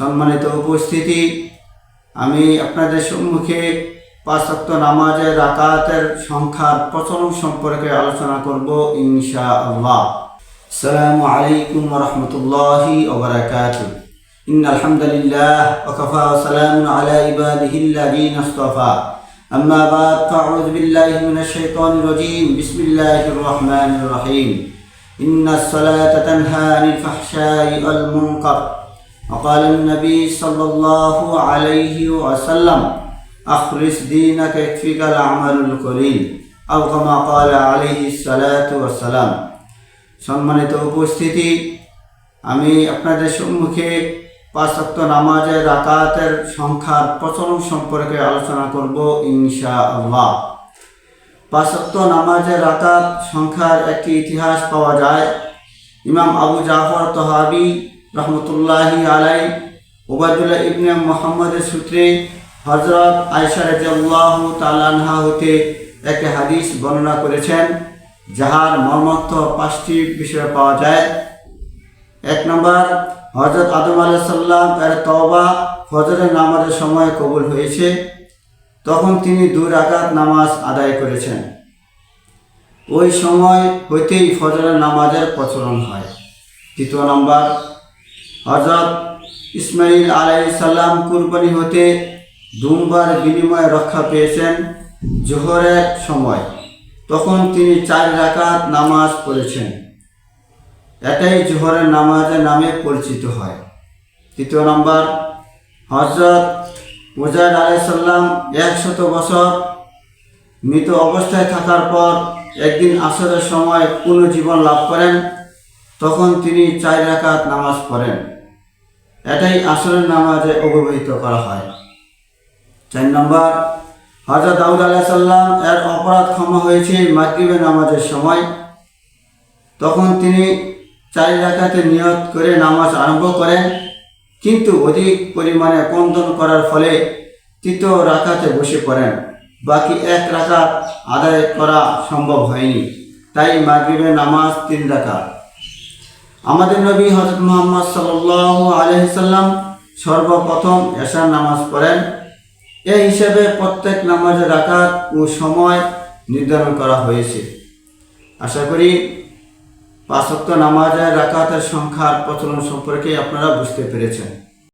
সম্মানিত উপস্থিতি আমি আপনাদের সম্মুখে পাঁচ ওয়াক্ত নামাজের রাকাতের সংখ্যার প্রচলন সম্পর্কে আলোচনা করব ইনশা আল্লাহ আসসালামু আলাইকুম রহমতুল্লাহি ওবরাকাতু إن الحمد لله وكفى وسلام على عباده الذين اصطفى أما بعد فأعوذ بالله من الشيطان الرجيم بسم الله الرحمن الرحيم إن الصلاة تنهى عن الفحشاء والمنكر وقال النبي صلى الله عليه وسلم أخلص دينك يكفيك العمل القليل أو كما قال عليه الصلاة والسلام সম্মানিত উপস্থিতি আমি আপনাদের সম্মুখে পাঁচ ওয়াক্ত নামাজের রাকাতের সংখ্যার প্রচলন সম্পর্কে আলোচনা করব ইনশা আল্লাহ পাঁচ ওয়াক্ত নামাজের রাকাত সংখ্যার একটি ইতিহাস পাওয়া যায় ইমাম আবু জাফর তহাবি রহমতুল্লাহি আলাই ওবায়দুল্লাহ ইবনে মোহাম্মদের সূত্রে হজরত আয়সা রাজিয়াল্লাহ তালানহা হতে একটি হাদিস বর্ণনা করেছেন, যাহার মর্মর্থ পাঁচটি বিষয় পাওয়া যায়। এক নম্বর হজরত আদম আলাইসাল্লাম এর তওবা ফজরের নামাজের সময় কবুল হয়েছে। তখন তিনি দুই রাকাত নামাজ আদায় করেছেন। ওই সময় হইতেই ফজরের নামাজের প্রচলন হয়। দ্বিতীয় নম্বর হজরত ইসমাইল আলাইসাল্লাম কুরবানি হতে দুমবার বিনিময়ে রক্ষা পেয়েছেন জোহরের সময়। তখন তিনি চার রাকাত নামাজ পড়েছেন। এটাই জোহরের নামাজের নামে পরিচিত হয়। তৃতীয় নম্বর হজরত মুজাহিদ আলাইসাল্লাম একশত বছর মৃত অবস্থায় থাকার পর একদিন আসরের সময় পুনর্জীবন লাভ করেন। তখন তিনি চার রাকাত নামাজ পড়েন। এটাই আসরের নামাজে অবহিত করা হয়। চার নম্বর হজরত দাউদ আলাইসাল্লাম এর অপরাধ ক্ষমা হয়েছে মাগরিবের নামাজের সময়। তখন তিনি চার রাকাতে নিয়ত করে নামাজ আরম্ভ করেন, কিন্তু অধিক পরিমাণে কন্দন করার ফলে তৃতীয় রাকাতে বসে পড়েন। বাকি এক রাকাত আদায় করা সম্ভব হয়নি। তাই মাগরিবের নামাজ তিন রাকাত। আমাদের নবী হজরত মোহাম্মদ সাল্লাহ আলহিসাল্লাম সর্বপ্রথম এশার নামাজ পড়েন। এ হিসেবে প্রত্যেক নামাজের রাকাত ও সময় নির্ধারণ করা হয়েছে। আশা করি পাঁচক্ত নামাজের রাকাতের সংখ্যার প্রচলন সম্পর্কে আপনারা বুঝতে পেরেছেন।